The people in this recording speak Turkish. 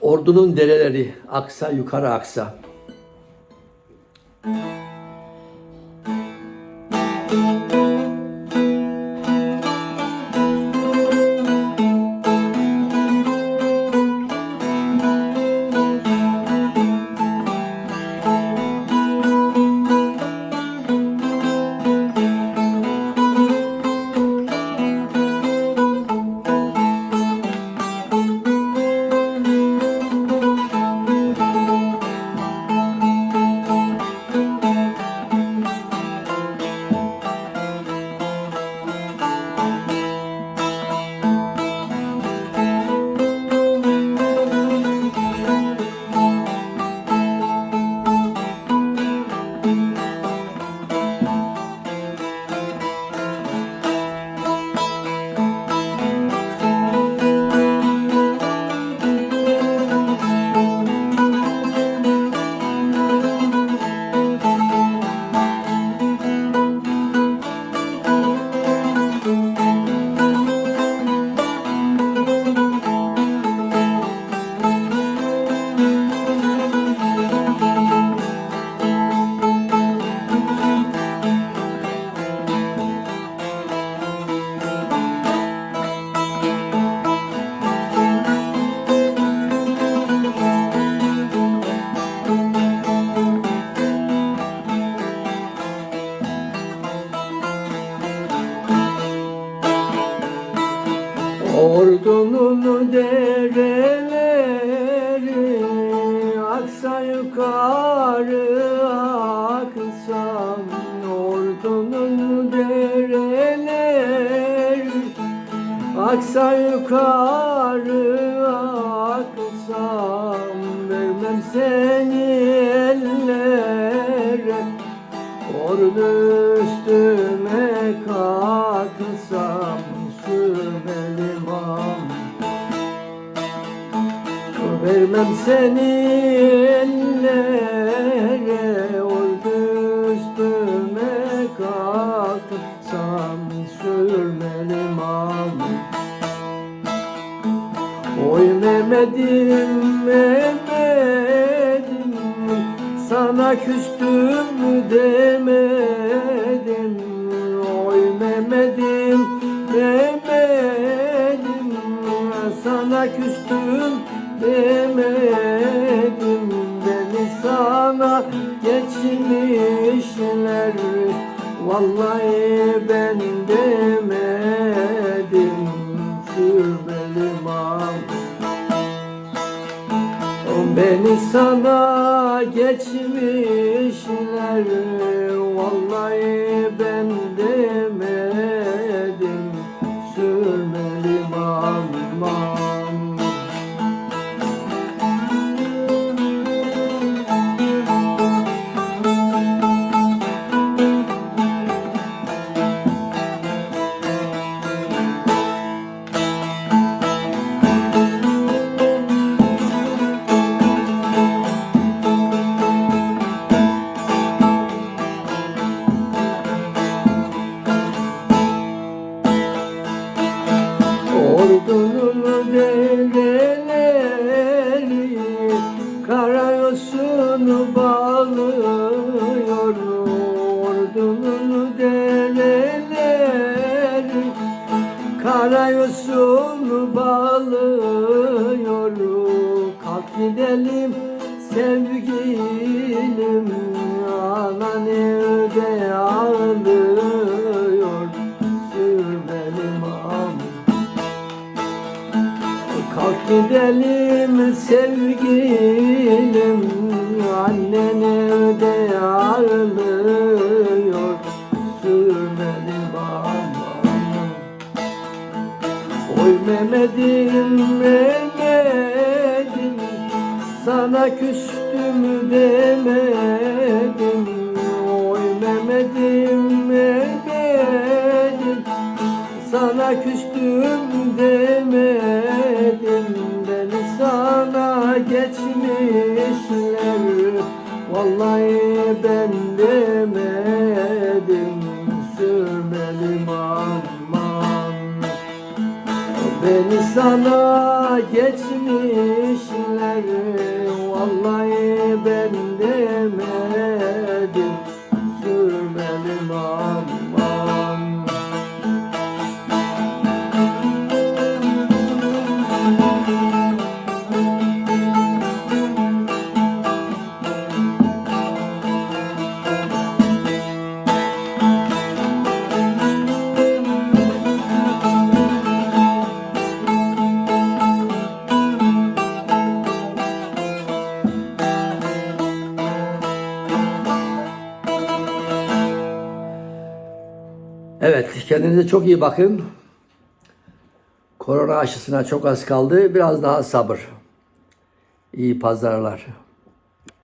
Ordunun dereleri aksa yukarı aksa. Ordunun dereleri aksa yukarı aksam Ordunun dereleri aksa yukarı aksam Vermem seni Vermem seni ellere Ordu üstüme kalksam sürmelim am Oy Mehmet'im Mehmet'im Sana küstüm demedim? Oy Mehmet'im Mehmet'im Sana küstüm demedim Beni sana geçmişler. Vallahi ben demedim Sürmelim ağam Beni sana geçmişler Karayosunu bağlıyor Ordunun dereleri Karayosunu bağlıyor Kalk gidelim sevgilim evde gidelim sevgilim Annen evde ağlıyor. Sürmeli bağlamam Oy Mehmet'im Mehmet'im Sana küstüm demedim. Oy Mehmet'im Mehmet'im sana küstüm demedim Sürmelim aman Beni sana geçmişleri Vallahi ben Evet, kendinize çok iyi bakın. Korona aşısına çok az kaldı. Biraz daha sabır. İyi pazarlar.